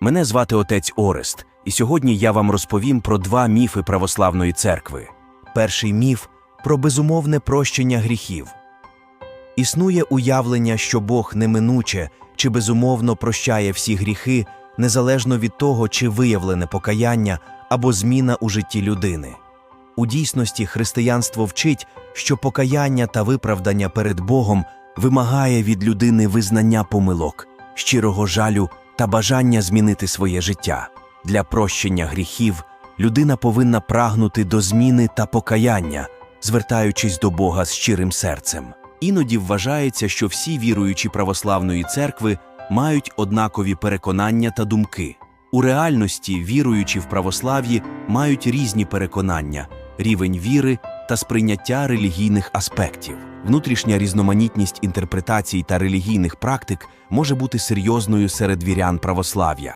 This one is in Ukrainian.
Мене звати отець Орест, і сьогодні я вам розповім про два міфи православної церкви. Перший міф про безумовне прощення гріхів. Існує уявлення, що Бог неминуче чи безумовно прощає всі гріхи, незалежно від того, чи виявлене покаяння або зміна у житті людини. У дійсності християнство вчить, що покаяння та виправдання перед Богом вимагає від людини визнання помилок, щирого жалю та бажання змінити своє життя. Для прощення гріхів людина повинна прагнути до зміни та покаяння, звертаючись до Бога з щирим серцем. Іноді вважається, що всі віруючі православної церкви мають однакові переконання та думки. У реальності віруючі в православ'ї мають різні переконання, рівень віри та сприйняття релігійних аспектів. Внутрішня різноманітність інтерпретацій та релігійних практик може бути серйозною серед вірян православ'я.